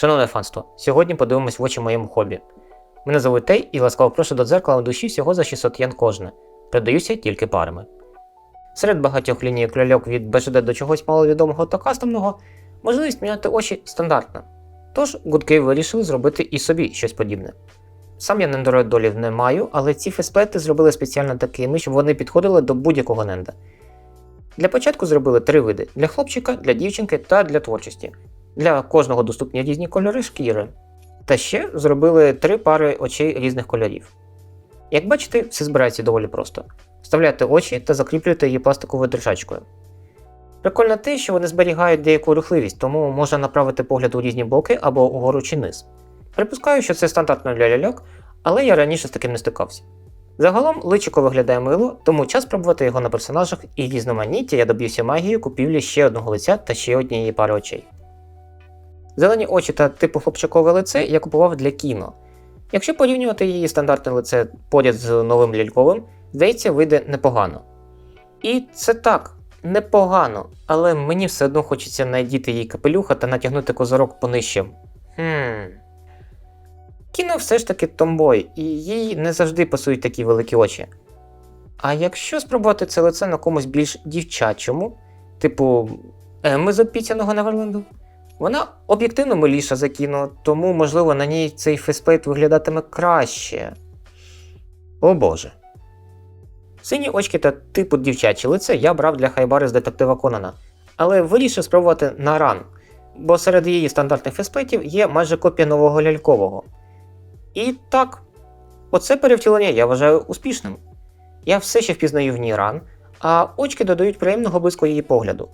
Шановне фанство, сьогодні подивимось в очі моєму хобі. Мене звуть Тей і ласкаво прошу до дзеркала в душі всього за 600 єн кожне. Продаюся тільки парами. Серед багатьох лінійок ляльок від БЖД до чогось маловідомого та кастомного, можливість міняти очі стандартна. Тож гудки вирішили зробити і собі щось подібне. Сам я нендородолів не маю, але ці фесплети зробили спеціально такими, щоб вони підходили до будь-якого ненда. Для початку зробили три види: для хлопчика, для дівчинки та для творчості. Для кожного доступні різні кольори шкіри. Та ще зробили три пари очей різних кольорів. Як бачите, все збирається доволі просто. Вставляєте очі та закріплюєте її пластиковою держачкою. Прикольно те, що вони зберігають деяку рухливість, тому можна направити погляд у різні боки або угору чи низ. Припускаю, що це стандартно для ляльок, але я раніше з таким не стикався. Загалом личико виглядає мило, тому час пробувати його на персонажах і різноманіття я доб'юся магією купівлі ще одного лиця та ще однієї пари очей. Зелені очі та типу хлопчакове лице я купував для кіно. Якщо порівнювати її стандартне лице поряд з новим ляльковим, здається, вийде непогано. І це так, непогано, але мені все одно хочеться надіти їй капелюха та натягнути козорок понижче. Хм. Кіно все ж таки томбой, і їй не завжди пасують такі великі очі. А якщо спробувати це лице на комусь більш дівчачому, типу Емми з обіцяного Неверленду, вона об'єктивно миліша за кіно, тому, можливо, на ній цей фейсплейт виглядатиме краще. О Боже. Сині очки та типу дівчаче лице я брав для хайбари з детектива Конана, але вирішив спробувати на ран, бо серед її стандартних фейсплейтів є майже копія нового лялькового. І так, оце перевтілення я вважаю успішним. Я все ще впізнаю в ній ран, а очки додають приємного близько її погляду.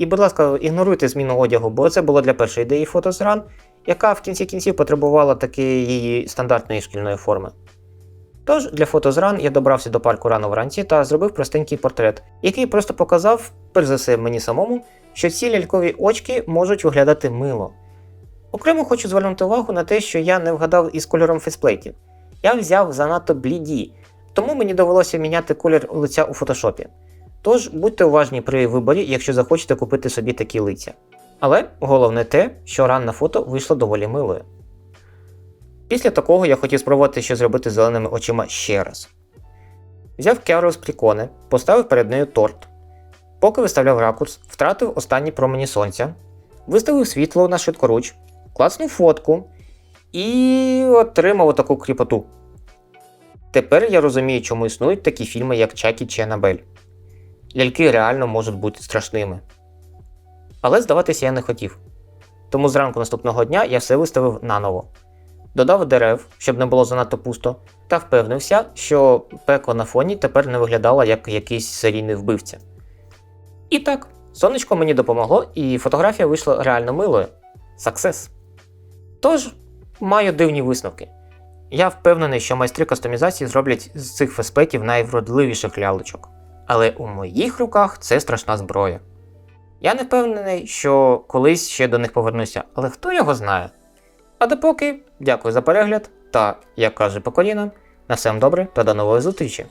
І, будь ласка, ігноруйте зміну одягу, бо це було для першої ідеї фото з ран, яка в кінці кінців потребувала таки її стандартної шкільної форми. Тож для фото з ран я добрався до парку рано вранці та зробив простенький портрет, який просто показав, перш за все мені самому, що ці лялькові очки можуть виглядати мило. Окремо хочу звернути увагу на те, що я не вгадав із кольором фейсплейтів. Я взяв занадто бліді, тому мені довелося міняти колір лиця у фотошопі. Тож будьте уважні при виборі, якщо захочете купити собі такі лиця. Але головне те, що ран на фото вийшло доволі милою. Після такого я хотів спробувати що зробити з зеленими очима ще раз. Взяв Кяру з прикони, поставив перед нею торт. Поки виставляв ракурс, втратив останні промені сонця, виставив світло на швидкоруч, клацнув фотку і отримав отаку кріпоту. Тепер я розумію, чому існують такі фільми, як Чакі чи Анабель. Ляльки реально можуть бути страшними. Але здаватися я не хотів. Тому зранку наступного дня я все виставив наново. Додав дерев, щоб не було занадто пусто, та впевнився, що пекло на фоні тепер не виглядало як якийсь серійний вбивця. І так, сонечко мені допомогло, і фотографія вийшла реально милою. Саксес. Тож, маю дивні висновки. Я впевнений, що майстри кастомізації зроблять з цих феспетів найвродливіших лялечок. Але у моїх руках це страшна зброя. Я не впевнений, що колись ще до них повернуся, але хто його знає. А допоки, дякую за перегляд та, як каже Поколіна, на все добре та до нової зустрічі!